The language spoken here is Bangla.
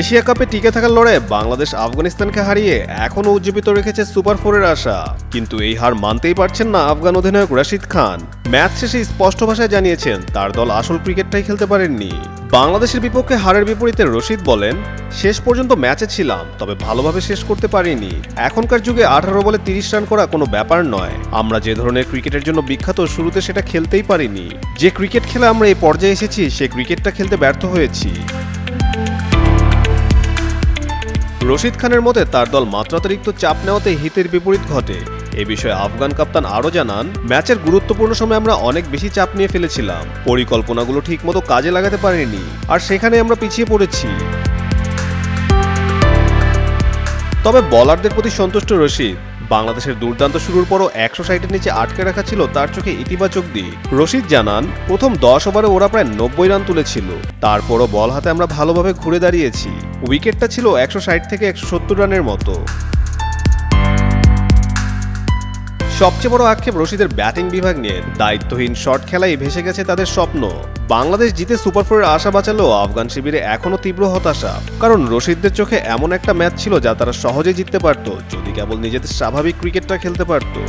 এশিয়া কাপে টিকে থাকার লড়াইয়ে বাংলাদেশ আফগানিস্তানকে হারিয়ে এখনও উজ্জীবিত রেখেছে সুপার ফোরের আশা। কিন্তু এই হার মানতেই পারছেন না আফগান অধিনায়ক রাশিদ খান। ম্যাচ শেষে স্পষ্ট ভাষায় জানিয়েছেন, তার দল আসল ক্রিকেটটাই খেলতে পারেননি। বাংলাদেশের বিপক্ষে হারের বিপরীতে রশিদ বলেন, শেষ পর্যন্ত ম্যাচে ছিলাম, তবে ভালোভাবে শেষ করতে পারিনি। এখনকার যুগে আঠারো বলে তিরিশ রান করা কোনো ব্যাপার নয়। আমরা যে ধরনের ক্রিকেটের জন্য বিখ্যাত, শুরুতে সেটা খেলতেই পারিনি। যে ক্রিকেট খেলে আমরা এই পর্যায়ে এসেছি, সে ক্রিকেটটা খেলতে ব্যর্থ হয়েছি। রশিদ খানের মতে তার দল মাত্রাতিরিক্ত চাপ নেওয়াতে হিতের বিপরীত ঘটে। এ বিষয়ে আফগান কাপ্তান আরও জানান, ম্যাচের গুরুত্বপূর্ণ সময় আমরা অনেক বেশি চাপ নিয়ে ফেলেছিলাম। পরিকল্পনাগুলো ঠিকমতো কাজে লাগাতে পারিনি। আর সেখানে আমরা পিছিয়ে পড়েছি। তবে বলারদের প্রতি সন্তুষ্ট রশিদ। বাংলাদেশের দুর্দান্ত শুরুর পরও একশো সাইটের নিচে আটকে রাখা ছিল তার চোখে ইতিবাচক দিক। রশিদ জানান, প্রথম দশ ওভারে ওরা প্রায় নব্বই রান তুলেছিল। তারপরও বল হাতে আমরা ভালোভাবে ঘুরে দাঁড়িয়েছি। উইকেটটা ছিল একশো ষাট থেকে একশো সত্তর রানের মতো। সবচেয়ে বড় আক্ষেপ রশিদের ব্যাটিং বিভাগ নিয়ে। দায়িত্বহীন শট খেলাই ভেসে গেছে তাদের স্বপ্ন। বাংলাদেশ জিতে সুপার ফোরের আশা বাঁচালেও আফগান শিবিরে এখনও তীব্র হতাশা। কারণ রশিদদের চোখে এমন একটা ম্যাচ ছিল যা তারা সহজে জিততে পারত। কেবল নিজেদের স্বাভাবিক ক্রিকেটটা খেলতে পারতো।